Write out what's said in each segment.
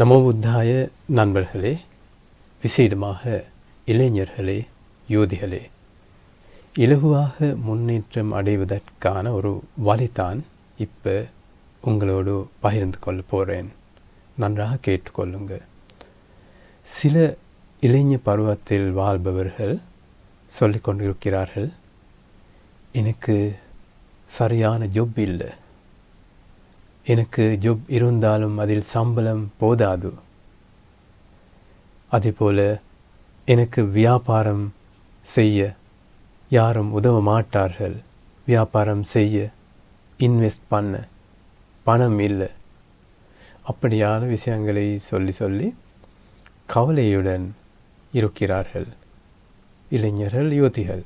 நமோ புத்தாய நண்பர்களே விசேடமாக இளைஞர்களே யோதிகளே இலகுவாக முன்னேற்றம் அடைவதற்கான ஒரு வழிதான் இப்போ உங்களோடு பகிர்ந்து கொள்ள போகிறேன் நன்றாக கேட்டுக்கொள்ளுங்க சில இளைஞ பருவத்தில் வாழ்பவர்கள் சொல்லிக்கொண்டிருக்கிறார்கள் எனக்கு சரியான ஜொப் இல்லை. எனக்கு ஜொப் இருந்தாலும் அதில் சம்பளம் போதாது. அதேபோல் எனக்கு வியாபாரம் செய்ய யாரும் உதவ மாட்டார்கள். வியாபாரம் செய்ய இன்வெஸ்ட் பண்ண பணம் இல்லை. அப்படியான விஷயங்களை சொல்லி சொல்லி கவலையுடன் இருக்கிறார்கள். இளைஞர்கள் யுவதிகள்.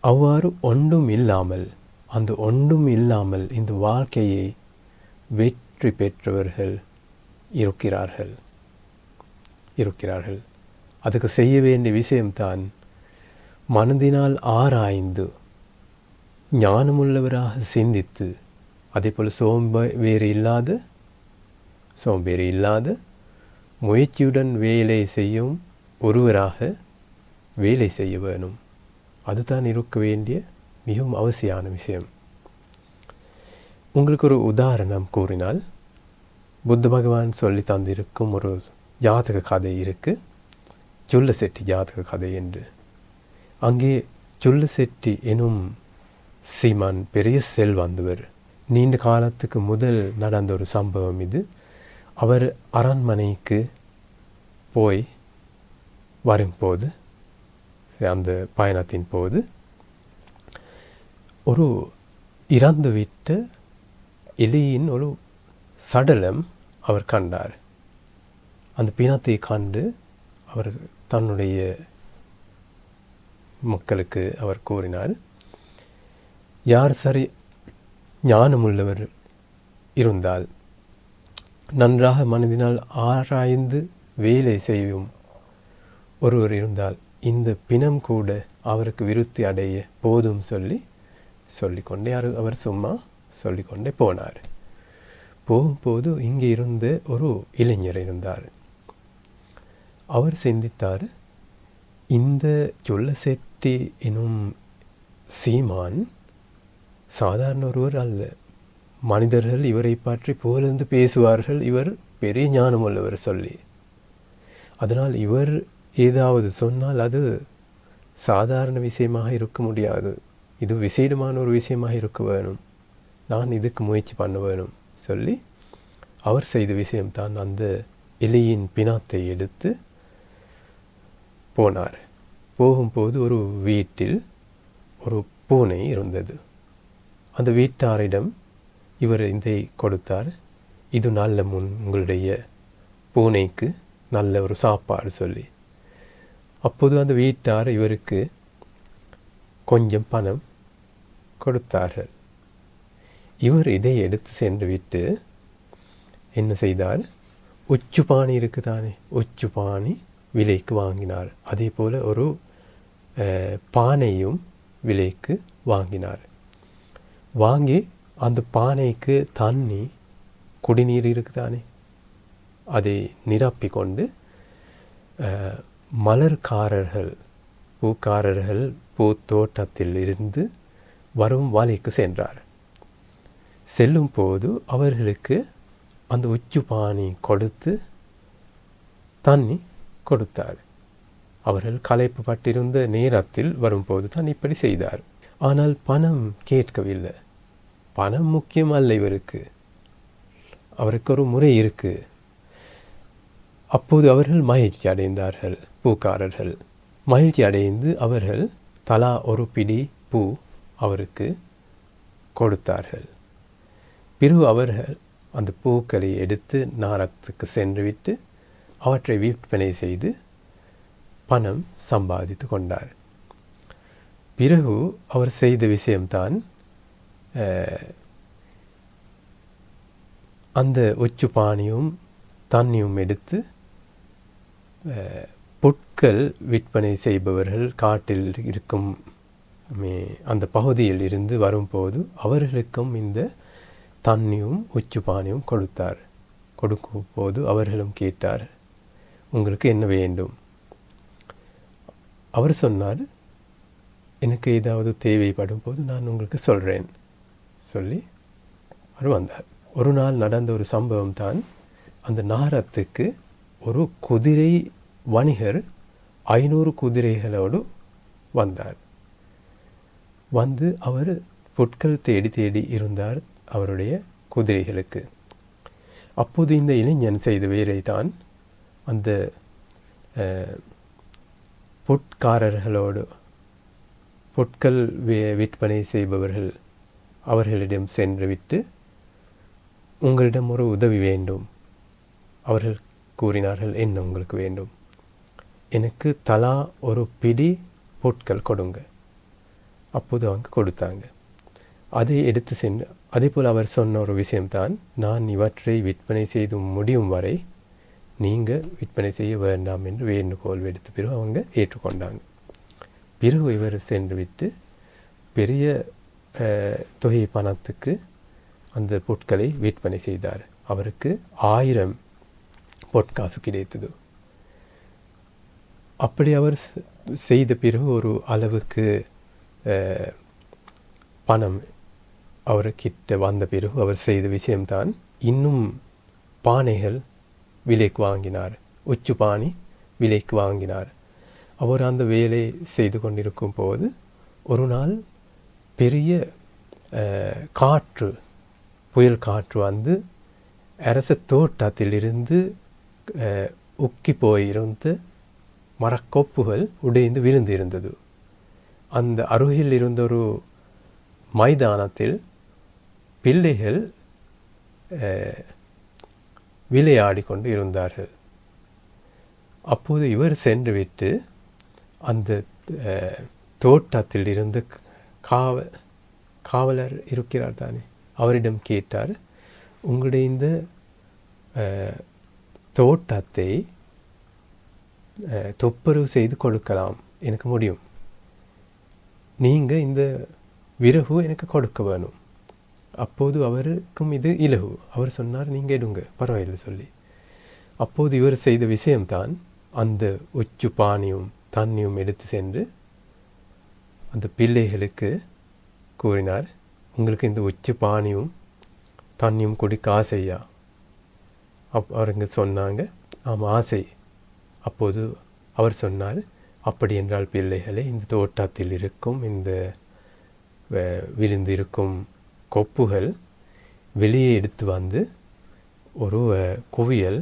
அவ்வாறு ஒன்றும் இல்லாமல் அந்த ஒன்றும் இல்லாமல் இந்த வாழ்க்கையை வெற்றி பெற்றவர்கள் இருக்கிறார்கள். இருக்கிறார்கள். அதுக்கு செய்ய வேண்டிய விஷயம்தான் மனதினால் ஆராய்ந்து ஞானமுள்ளவராக சிந்தித்து அதே போல் சோம்பேறி இல்லாத சோம்பேறி இல்லாத முயற்சியுடன் வேலை செய்யும் ஒருவராக வேலை செய்ய வேணும். அதுதான் இருக்க வேண்டிய மிகவும் அவசியமான விஷயம். உங்களுக்கு ஒரு உதாரணம் கூறினால் புத்த பகவான் சொல்லி தந்திருக்கும் ஒரு ஜாதக கதை இருக்கு. சொல்ல செட்டி ஜாதக கதை என்று. அங்கே சொல்ல செட்டி எனும் சீமான் பெரிய செல்வந்தவர். நீண்ட காலத்துக்கு முதல் நடந்த ஒரு சம்பவம் இது. அவர் அரண்மனைக்கு போய் வரும்போது அந்த பயணத்தின் போது ஒரு இறந்து விட்டு எலியின் ஒரு சடலம் அவர் கண்டார். அந்த பிணத்தை கண்டு அவர் தன்னுடைய மக்களுக்கு அவர் கூறினார் யார் சரி ஞானமுள்ளவர் இருந்தால் நன்றாக மனதினால் ஆராய்ந்து வேலை செய்யும் ஒருவர் இருந்தால் இந்த பிணம் கூட அவருக்கு விருத்தி அடைய போதும் சொல்லி சொல்லிக்கொண்டே அவர் சும்மா சொல்லிக்கொண்டே போனார். போகும்போது இங்கே இருந்த ஒரு இளைஞர் இருந்தார். அவர் சிந்தித்தார் இந்த சொல்லசெட்டி எனும் சீமான் சாதாரண ஒருவர் அல்ல. மனிதர்கள் இவரை பற்றி புகழ்ந்து பேசுவார்கள். இவர் பெரிய ஞானம் உள்ளவர் சொல்லி. அதனால் இவர் ஏதாவது சொன்னால் அது சாதாரண விஷயமாக இருக்க முடியாது. இது விசேடமான ஒரு விஷயமாக இருக்க வேணும். நான் இதுக்கு முயற்சி பண்ண வேணும் சொல்லி அவர் செய்த விஷயம்தான் அந்த எலியின் பிணத்தை எடுத்து போனார். போகும்போது ஒரு வீட்டில் ஒரு பூனை இருந்தது. அந்த வீட்டாரிடம் இவர் இதை கொடுத்தார். இது நல்ல முன் உங்களுடைய பூனைக்கு நல்ல ஒரு சாப்பாடு சொல்லி. அப்போது அந்த வீட்டார் இவருக்கு கொஞ்சம் பணம் கொடுத்தார்கள். இவர் இதை எடுத்து சென்று விட்டு என்ன செய்தார்? உச்சு பாணி இருக்குதானே? உச்சு பாணி விலைக்கு வாங்கினார். அதே போல் ஒரு பானையும் விலைக்கு வாங்கினார். வாங்கி அந்த பானைக்கு தண்ணி குடிநீர் இருக்குதானே? அதை நிரப்பி கொண்டு மலர்காரர்கள் பூக்காரர்கள் பூத்தோட்டத்தில் இருந்து வரும் வழிக்கு சென்றார். செல்லும் போது அவர்களுக்கு அந்த உச்சு பானி கொடுத்து தண்ணி கொடுத்தார். அவர்கள் களைப்பு பட்டிருந்த நேரத்தில் வரும்போது தான் இப்படி செய்தார். ஆனால் பணம் கேட்கவில்லை. பணம் முக்கியம் அல்ல இவருக்கு. அவருக்கு ஒரு முறை இருக்கு. அப்போது அவர்கள் மகிழ்ச்சி அடைந்தார்கள் பூக்காரர்கள். மகிழ்ச்சி அடைந்து அவர்கள் தலா ஒரு பிடி பூ அவருக்கு கொடுத்தார்கள். பிறகு அவர்கள் அந்த பூக்களை எடுத்து நாரத்துக்கு சென்றுவிட்டு அவற்றை விற்பனை செய்து பணம் சம்பாதித்து கொண்டார். பிறகு அவர் செய்த விஷயம்தான் அந்த உச்சு பானியும் தண்ணியும் எடுத்து பொட்கள் விற்பனை செய்பவர்கள் காட்டில் இருக்கும் அந்த பகுதியில் இருந்து வரும்போது அவர்களுக்கும் இந்த தண்ணியும் உச்சு பானியும் கொடுத்தார். கொடுக்கும் போது அவர்களும் கேட்டார் உங்களுக்கு என்ன வேண்டும்? அவர் சொன்னார் எனக்கு ஏதாவது தேவைப்படும் போது நான் உங்களுக்கு சொல்கிறேன் சொல்லி அவர் வந்தார். ஒரு நாள் நடந்த ஒரு சம்பவம் தான் அந்த நகரத்துக்கு ஒரு குதிரை வணிகர் ஐநூறு குதிரைகளோடு வந்தார். வந்து அவர் பொருட்கள் தேடி தேடி இருந்தார் அவருடைய குதிரைகளுக்கு. அப்போது இந்த இளைஞன் செய்த வேலை தான் அந்த பொற்காரர்களோடு பொற்கள் வே விற்பனை செய்பவர்கள் அவர்களிடம் சென்று விட்டு உங்களிடம் ஒரு உதவி வேண்டும். அவர்கள் கூறினார்கள் என்ன உங்களுக்கு வேண்டும்? எனக்கு தலா ஒரு பிடி பொருட்கள் கொடுங்க. அப்போது அவங்க கொடுத்தாங்க. அதை எடுத்து சென்று அதே போல் அவர் சொன்ன ஒரு விஷயம்தான் நான் இவற்றை விற்பனை செய்து முடியும் வரை நீங்கள் விற்பனை செய்ய வேண்டாம் என்று வேண்டுகோள் எடுத்த பிறகு அவங்க ஏற்றுக்கொண்டாங்க. பிறகு இவர் சென்று விட்டு பெரிய தொகை பணத்துக்கு அந்த பொருட்களை விற்பனை செய்தார். அவருக்கு ஆயிரம் பொற்காசு கிடைத்தது. அப்படி அவர் செ- செய்த பிறகு ஒரு அளவுக்கு பணம் அவர்கிட்ட வந்த பிறகு அவர் செய்த விஷயம்தான். இன்னும் பானைகள் விலைக்கு வாங்கினார். உச்சு பாணி விலைக்கு வாங்கினார். அவர் அந்த வேலை செய்து கொண்டிருக்கும் போது ஒரு நாள் பெரிய காற்று புயல் காற்று வந்து அரச தோட்டத்திலிருந்து உக்கி போயிருந்த மரக்கொப்புகள் உடைந்து விழுந்திருந்தது. அந்த அருகில் இருந்த ஒரு மைதானத்தில் பிள்ளைகள் விளையாடி கொண்டு இருந்தார்கள். அப்போது இவர் சென்று விட்டு அந்த தோட்டத்தில் இருந்து காவ காவலர் இருக்கிறார் தானே அவரிடம் கேட்டார் உங்களுடைய இந்த தோட்டத்தை அஹ், துப்புரவு செய்து கொடுக்கலாம் எனக்கு முடியும். நீங்கள் இந்த விறகு எனக்கு கொடுக்க வேணும். அப்போது அவருக்கும் இது இலகு. அவர் சொன்னார் நீங்கள் எடுங்க. பரவாயில்லை சொல்லி. அப்போது இவர் செய்த விஷயம்தான் அந்த உச்சு பானியும் தண்ணியும் எடுத்து சென்று அந்த பிள்ளைகளுக்கு கூறினார் உங்களுக்கு இந்த உச்சு பானியும் தண்ணியும் குடிக்க ஆசையா? அப் அவருங்க சொன்னாங்க ஆமாம் ஆசை. அப்போது அவர் சொன்னார் அப்படி என்றால் பிள்ளைகளே இந்த தோட்டத்தில் இருக்கும் இந்த வ- விழுந்திருக்கும் கொப்புகள் வெளியே எடுத்து வந்து ஒரு குவியல்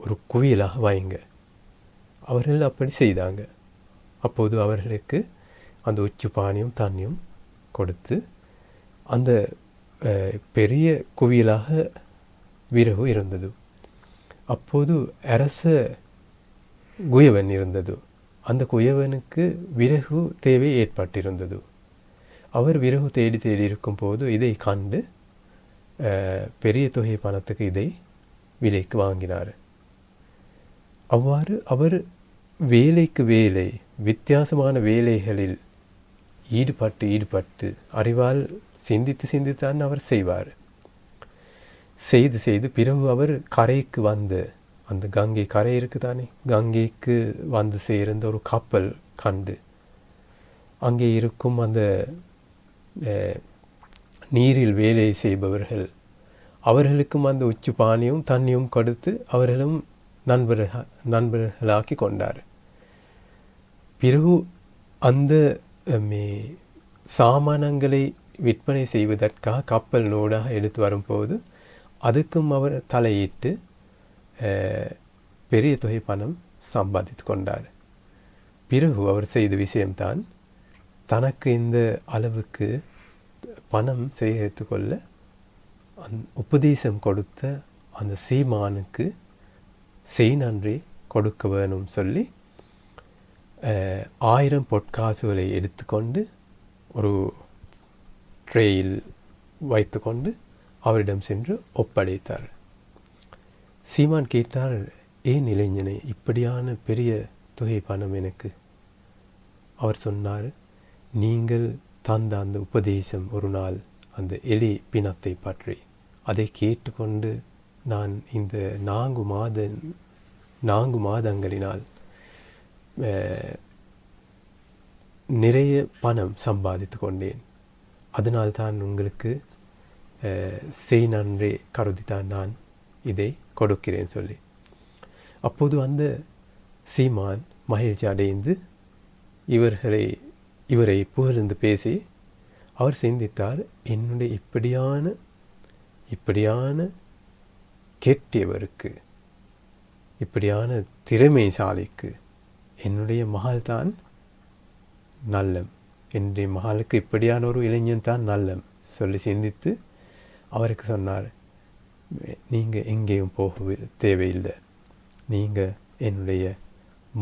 ஒரு குவியலாக வைங்க அவர்கள் அப்படி செய்தாங்க. அப்போது அவர்களுக்கு அந்த உச்சு பானியும் தண்ணியும் கொடுத்து அந்த பெரிய குவியலாக விறகு இருந்தது. அப்போது அரச குயவன் இருந்தது. அந்த குயவனுக்கு விறகு தேவை ஏற்பட்டிருந்தது. அவர் விறகு தேடி தேடி இருக்கும்போது இதை கண்டு பெரிய தொகை பணத்துக்கு இதை விலைக்கு வாங்கினார். அவ்வாறு அவர் வேலைக்கு வேலை வித்தியாசமான வேலைகளில் ஈடுபட்டு ஈடுபட்டு அறிவால் சிந்தித்து சிந்தித்தான் அவர் செய்வார். செய்து செய்து பிறகு அவர் கரைக்கு வந்து அந்த கங்கை கரை இருக்கு தானே கங்கைக்கு வந்து சேர்ந்த ஒரு கப்பல் கண்டு. அங்கே இருக்கும் அந்த நீரில் வேலை செய்பவர்கள். அவர்களுக்கும் அந்த உச்சு பானியும் தண்ணியும் கொடுத்து அவர்களும் நண்பர்கள் நண்பர்களாக்கி கொண்டார். பிறகு அந்த மே- சாமானங்களை விற்பனை செய்வதற்காக கப்பல் நூடாக எடுத்து வரும்போது அதுக்கும் அவர் தலையிட்டு பெரிய தொகை பணம் சம்பாதித்து கொண்டார் பிறகு அவர் செய்த விஷயம்தான் தனக்கு இந்த அளவுக்கு பணம் சேகரித்து கொள்ள அந் உபதேசம் கொடுத்த அந்த சீமானுக்கு செய் நன்றி கொடுக்க வேணும் சொல்லி ஆயிரம் பொற்காசுகளை எடுத்துக்கொண்டு ஒரு ட்ரேயில் வைத்துக்கொண்டு அவரிடம் சென்று ஒப்படைத்தார் சீமான் கேட்டார் ஏன் இளைஞனே இப்படியான பெரிய தொகை பணம் எனக்கு? அவர் சொன்னார் நீங்கள் தந்த அந்த உபதேசம் ஒரு நாள் அந்த எலி பிணத்தை பற்றி. அதை கேட்டுக்கொண்டு நான் இந்த நான்கு மாத நான்கு மாதங்களினால் நிறைய பணம் சம்பாதித்து கொண்டேன். அதனால் தான் உங்களுக்கு செய் நன்றே கருதித்தான் நான். இதை கொடுக்கிறேன் சொல்லி. அப்போது அந்த சீமான் மகிழ்ச்சி அடைந்து இவர்களை இவரை புகழ்ந்து பேசி அவர் சிந்தித்தார் என்னுடைய இப்படியான இப்படியான கேட்டியவருக்கு இப்படியான திறமைசாலிக்கு என்னுடைய மகள் தான் நல்லம். என்னுடைய மகளுக்கு இப்படியான ஒரு இளைஞன் தான் நல்லம் சொல்லி சிந்தித்து அவருக்கு சொன்னார். நீங்கள் எங்கேயும் போக தேவையில்லை. நீங்கள் என்னுடைய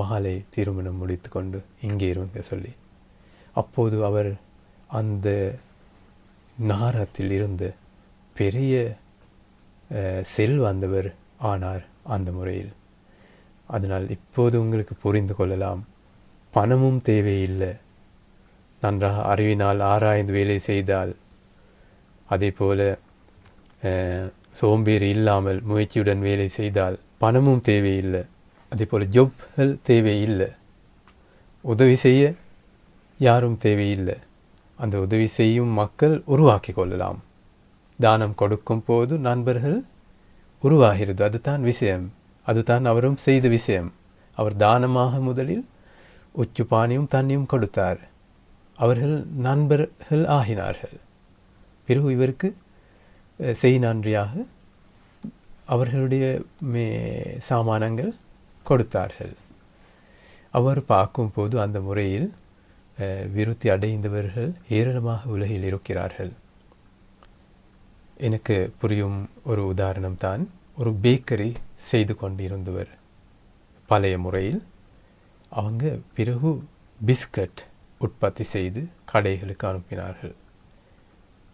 மகளை திருமணம் முடித்து கொண்டு இங்கே இருங்க சொல்லி. அப்போது அவர் அந்த நாரத்தில் இருந்து பெரிய செல்வந்தவர் ஆனார் அந்த முறையில். அதனால் இப்போது உங்களுக்கு புரிந்து கொள்ளலாம். பணமும் தேவையில்லை. நன்றாக அறிவினால் ஆராய்ந்து வேலை செய்தால். அதே போல் சோம்பேறி இல்லாமல் முயற்சியுடன் வேலை செய்தால் பணமும் தேவையில்லை. அதே போல் ஜொப்கள் தேவையில்லை. உதவி செய்ய யாரும் தேவையில்லை. அந்த உதவி செய்யும் மக்கள் உருவாக்கி கொள்ளலாம். தானம் கொடுக்கும் போது நண்பர்கள் உருவாகிறது. அதுதான் விஷயம். அதுதான் அவரும் செய்த விஷயம். அவர் தானமாக முதலில் உச்சு பானியும் தண்ணியும் கொடுத்தார். அவர்கள் நண்பர்கள் ஆகினார்கள். பிறகு இவருக்கு செய் நன்றியாக அவர்களுடைய மே சாமானங்கள் கொடுத்தார்கள். அவர் பார்க்கும்போது அந்த முறையில் விருத்தி அடைந்தவர்கள் ஏராளமாக உலகில் இருக்கிறார்கள். எனக்கு புரியும் ஒரு உதாரணம் தான். ஒரு பேக்கரி செய்து கொண்டிருந்தவர். பழைய முறையில் அவங்க பிறகு பிஸ்கட் உற்பத்தி செய்து கடைகளுக்கு அனுப்பினார்கள்.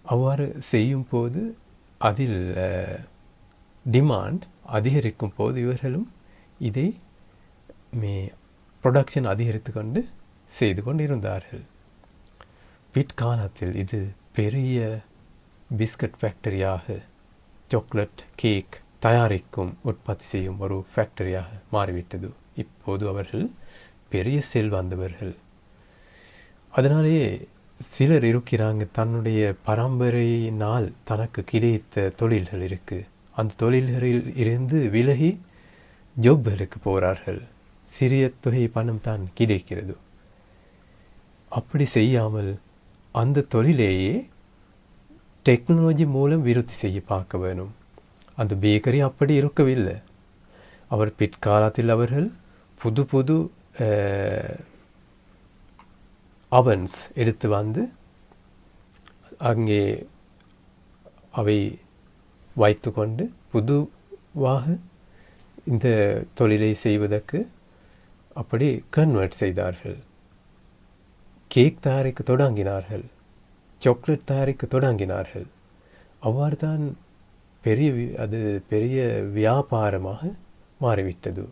அவ்வாறு செய்யும் போது அதில் டிமாண்ட் அதிகரிக்கும் போது இவர்களும் இதை மே ப்ரொடக்ஷன் அதிகரித்து கொண்டு செய்து கொண்டிருந்தார்கள். பிற்காலத்தில் இது பெரிய பிஸ்கட் ஃபேக்டரியாக சாக்லேட் கேக் தயாரிக்கும் உற்பத்தி செய்யும் ஒரு ஃபேக்டரியாக மாறிவிட்டது. இப்போது அவர்கள் பெரிய செல்வந்தவர்கள் அதனாலேயே சிலர் இருக்கிறாங்க. தன்னுடைய பரம்பரையினால் தனக்கு கிடைத்த தொழில்கள் இருக்குது அந்த தொழில்களில் இருந்து விலகி ஜோப்களுக்கு போகிறார்கள் சிறிய தொகை பணம் தான் கிடைக்கிறது. அப்படி செய்யாமல் அந்த தொழிலேயே டெக்னாலஜி மூலம் விருத்தி செய்ய பார்க்க வேணும். அந்த பேக்கரி அப்படி இருக்கவில்லை. அவர் பிற்காலத்தில் அவர்கள் புது புது அவன்ஸ் எடுத்து வந்து அங்கே அவை வைத்துக்கொண்டு புதுவாக இந்த தொழிலை செய்வதற்கு அப்படி கன்வெர்ட் செய்தார்கள். கேக் தயாரிக்க தொடங்கினார்கள். சாக்லேட் தயாரிக்க தொடங்கினார்கள். அவ்வாறு தான் பெரிய வி- அது பெரிய வியாபாரமாக மாறிவிட்டது.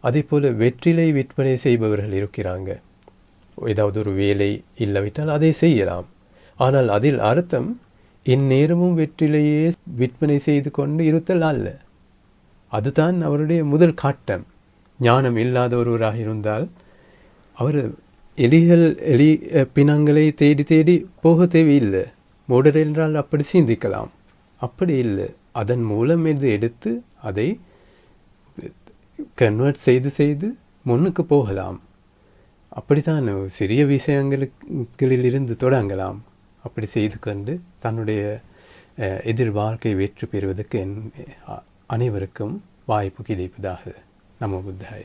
அதே போல் வெற்றிலை விற்பனை செய்பவர்கள் இருக்கிறாங்க. ஏதாவது ஒரு வேலை இல்லாவிட்டால் அதை செய்யலாம். ஆனால் அதில் அர்த்தம் இந்நேரமும் வெற்றிலையே விற்பனை செய்து கொண்டு இருத்தல் அல்ல. அதுதான் அவருடைய முதல் காட்டம். ஞானம் இல்லாத ஒருவராக இருந்தால் அவர் எலிகள் எலி பிணங்களை தேடி தேடி போக தேவையில்லை. மூடர் என்றால் அப்படி சிந்திக்கலாம். அப்படி இல்லை. அதன் மூலம் இது எடுத்து அதை கன்வெர்ட் செய்து செய்து முன்னுக்கு போகலாம். அப்படித்தான் சிறிய விஷயங்களில் இருந்து தொடங்கலாம். அப்படி செய்து கொண்டு தன்னுடைய அஹ், எதிர் வாழ்க்கை வெற்றி பெறுவதற்கு என் அ- அனைவருக்கும் வாய்ப்பு கிடைப்பதாக நம புத்தாய